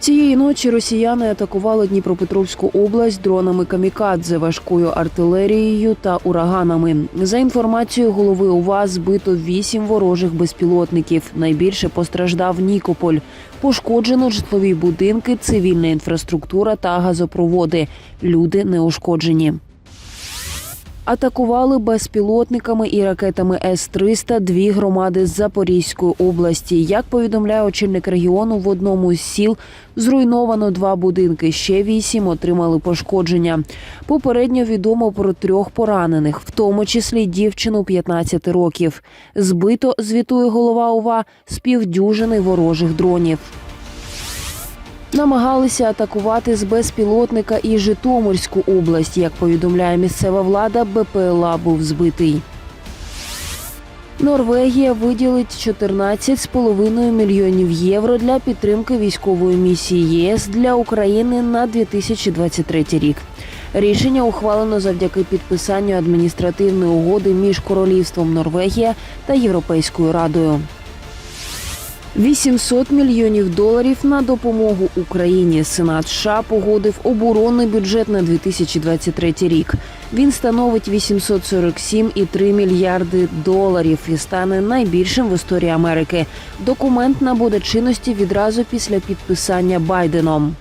Цієї ночі росіяни атакували Дніпропетровську область дронами камікадзе, важкою артилерією та ураганами. За інформацією голови УВА збито вісім ворожих безпілотників. Найбільше постраждав Нікополь. Пошкоджено житлові будинки, цивільна інфраструктура та газопроводи. Люди не ушкоджені. Атакували безпілотниками і ракетами С-300 дві громади з Запорізької області. Як повідомляє очільник регіону, в одному з сіл зруйновано два будинки. Ще вісім отримали пошкодження. Попередньо відомо про трьох поранених, в тому числі дівчину 15 років. Збито, звітує голова ОВА, з півдюжини ворожих дронів. Намагалися атакувати з безпілотника і Житомирську область. Як повідомляє місцева влада, БПЛА був збитий. Норвегія виділить 14,5 мільйонів євро для підтримки військової місії ЄС для України на 2023 рік. Рішення ухвалено завдяки підписанню адміністративної угоди між Королівством Норвегія та Європейською Радою. 800 мільйонів доларів на допомогу Україні. Сенат США погодив оборонний бюджет на 2023 рік. Він становить 847,3 мільярди доларів і стане найбільшим в історії Америки. Документ набуде чинності відразу після підписання Байденом.